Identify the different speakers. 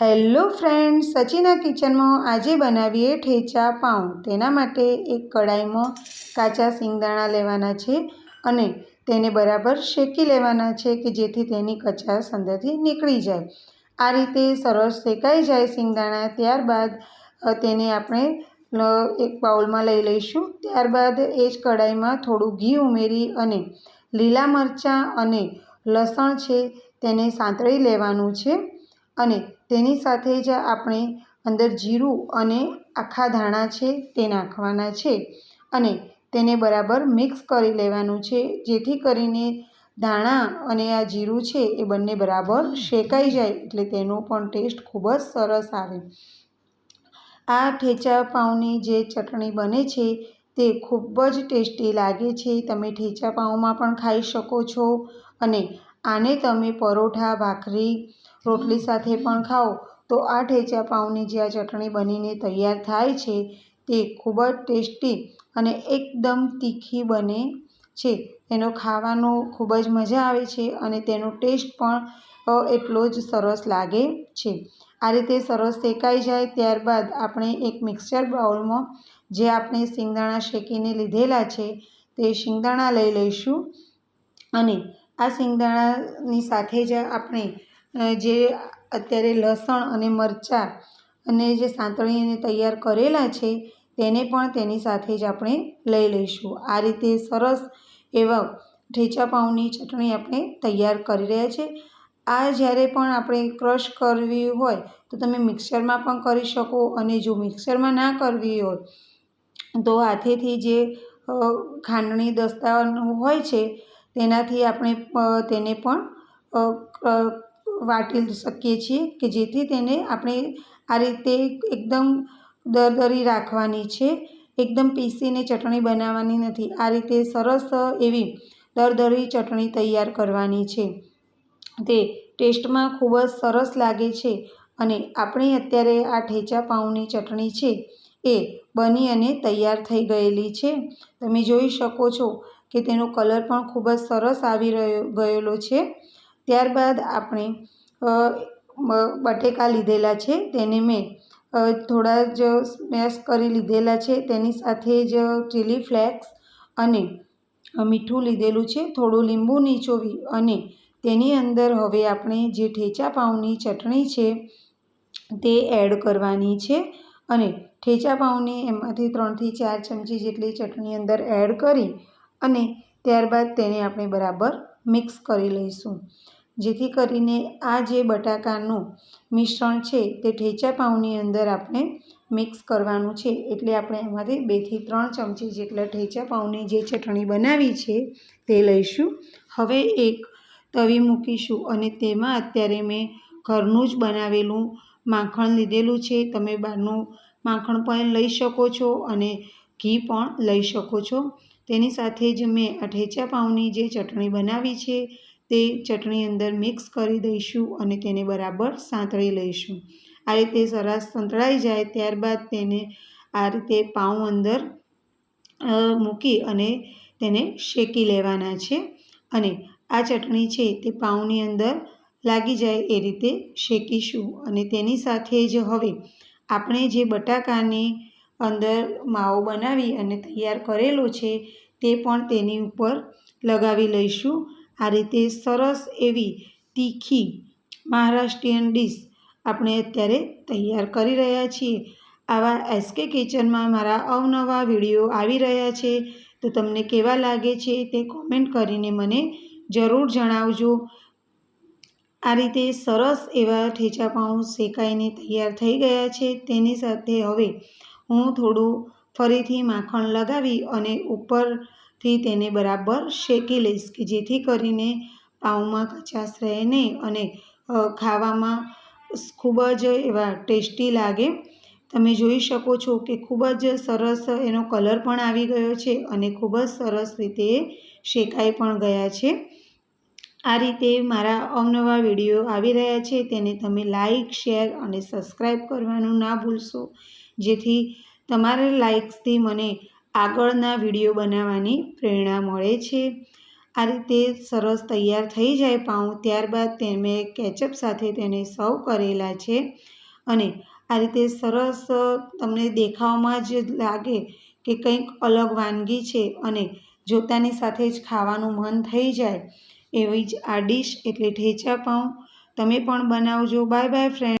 Speaker 1: Hello friend સચીના કિચનમાં આજે બનાવીએ ઠેચા પાઉં. તેના માટે એક કડાઈમાં કાચા સિંગદાણા લેવાના છે અને તેને બરાબર શેકી લેવાના છે કે જેથી તેની કચાશ અંદરથી નીકળી જાય. આ રીતે સરસ શેકાઈ જાય સિંગદાણા, ત્યારબાદ તેને આપણે એક બાઉલમાં લઈ લઈશું. ત્યારબાદ એ જ કડાઈમાં થોડું ઘી ઉમેરી અને લીલા મરચાં અને લસણ છે તેને સાંતળી લેવાનું છે. અને તેની સાથે જ આપણે અંદર જીરું અને આખા ધાણા છે તે નાખવાના છે અને તેને બરાબર મિક્સ કરી લેવાનું છે. જેથી કરીને ધાણા અને આ જીરું છે એ બંને બરાબર શેકાઈ જાય એટલે તેનો પણ ટેસ્ટ ખૂબ જ સરસ આવે. આ ઠેચા પાઉની જે ચટણી બને છે તે ખૂબ જ ટેસ્ટી લાગે છે. તમે ઠેચા પાઉમાં પણ ખાઈ શકો છો અને આને તમે પરોઠા, ભાખરી રોટલી સાથે પણ ખાઓ તો આ ઠેચા પાઉની જે આ ચટણી બનીને તૈયાર થાય છે તે ખૂબ જ ટેસ્ટી અને એકદમ તીખી બને છે. એનો ખાવાનો ખૂબ જ મજા આવે છે અને તેનો ટેસ્ટ પણ એટલો જ સરસ લાગે છે. આ રીતે સરસ શેકાઈ જાય ત્યારબાદ આપણે એક મિક્સર બાઉલમાં જે આપણે શિંગદાણા શેકીને લીધેલા છે તે શિંગદાણા લઈ લઈશું અને આ શિંગદાણાની સાથે જ આપણે જે અત્યારે લસણ અને મરચાં અને જે સાંતળીને તૈયાર કરેલા છે, તેને પણ તેની સાથે જ આપણે લઈ લઈશું. આ રીતે સરસ એવા ઠેચા પાઉંની ચટણી આપણે તૈયાર કરી રહ્યા છે. આ જ્યારે પણ આપણે ક્રશ કરવી હોય, તો તમે મિક્સરમાં પણ કરી શકો અને જો મિક્સરમાં ના કરવી હોય, તો હાથેથી જે ખાંડણી દસ્તાનું હોય છે, તેનાથી આપણે તેને પણ વાટી શકીએ છીએ કે જેથી તેને આપણે આ રીતે એકદમ દરદરી રાખવાની છે, એકદમ પીસીને ચટણી બનાવવાની નથી. આ રીતે સરસ એવી દરદરી ચટણી તૈયાર કરવાની છે. તે ટેસ્ટમાં ખૂબ જ સરસ લાગે છે અને આપણી અત્યારે આ ઠેચા પાઉંની ચટણી છે એ બની અને તૈયાર થઈ ગયેલી છે. તમે જોઈ શકો છો કે તેનો કલર પણ ખૂબ જ સરસ આવી રહ્યો ગયેલો છે. ત્યારબાદ આપણે બટેકા લીધેલા છે, તેને મેં થોડા જ સ્મેશ કરી લીધેલા છે, તેની સાથે જ ચીલી ફ્લેક્સ અને મીઠું લીધેલું છે, થોડું લીંબુ નીચોવી અને તેની અંદર હવે આપણે જે ઠેચા પાઉંની ચટણી છે, તે એડ કરવાની છે અને ઠેચા પાઉંની એમાંથી ત્રણથી ચાર ચમચી જેટલી ચટણી અંદર એડ કરી અને ત્યારબાદ તેને આપણે બરાબર મિક્સ કરી લઈશું. જેથી કરીને આ જે બટાકાનું મિશ્રણ છે તે ઠેચા પાઉની અંદર આપણે મિક્સ કરવાનું છે. એટલે આપણે એમાંથી બેથી ત્રણ ચમચી જેટલા ઠેચા પાઉની જે ચટણી બનાવી છે તે લઈશું. હવે એક તવી મૂકીશું અને તેમાં અત્યારે મેં ઘરનું જ બનાવેલું માખણ લીધેલું છે. તમે બહારનું માખણ પણ લઈ શકો છો અને ઘી પણ લઈ શકો છો. તેની સાથે જ મેં આ ઠેચા પાઉની જે ચટણી બનાવી છે તે ચટણી અંદર મિક્સ કરી દઈશું અને તેને બરાબર સાંતળી લઈશું. આ રીતે સરસ સંતળાઈ જાય ત્યારબાદ તેને આ રીતે પાઉં અંદર મૂકી અને તેને શેકી લેવાના છે. અને આ ચટણી છે તે પાઉંની અંદર લાગી જાય એ રીતે શેકીશું. અને તેની સાથે જ હવે આપણે જે બટાકાની અંદર માવો બનાવી અને તૈયાર કરેલો છે તે પણ તેની ઉપર લગાવી લઈશું. આ રીતે સરસ એવી તીખી મહારાષ્ટ્રીયન ડીશ આપણે અત્યારે તૈયાર કરી રહ્યા છીએ. આવા એસકે કિચનમાં મારા અવનવા વીડિયો આવી રહ્યા છે. તો તમને કેવા લાગે છે તે કોમેન્ટ કરીને મને જરૂર જણાવજો. આ રીતે સરસ એવા ઠેચા પાઉં શેકાઈને તૈયાર થઈ ગયા છે. તેની સાથે હવે હું થોડું ફરીથી માખણ લગાવી અને ઉપરથી તેને બરાબર શેકી લઈશ કે જેથી કરીને પાઉંમાં કચાશ રહે નહીં અને ખાવામાં ખૂબ જ એવા ટેસ્ટી લાગે. તમે જોઈ શકો છો કે ખૂબ જ સરસ એનો કલર પણ આવી ગયો છે અને ખૂબ જ સરસ રીતે શેકાઈ પણ ગયા છે. આ રીતે મારા અવનવા વીડિયો આવી રહ્યા છે. તેને તમે લાઈક, શેર અને સબસ્ક્રાઈબ કરવાનું ના ભૂલશો. જેથી તમારા લાઇક્સથી મને આગળના વીડિયો બનાવવાની પ્રેરણા મળે છે. આ રીતે સરસ તૈયાર થઈ જાય પાઉં ત્યારબાદ તે મેં કેચઅપ સાથે તેને સર્વ કરેલા છે અને આ રીતે સરસ તમને દેખાવમાં જ લાગે કે કંઈક અલગ વાનગી છે અને જોતાની સાથે જ ખાવાનું મન થઈ જાય એવી જ આ ડીશ એટલે ઠેચા પાઉં. તમે પણ બનાવજો. Bye bye friend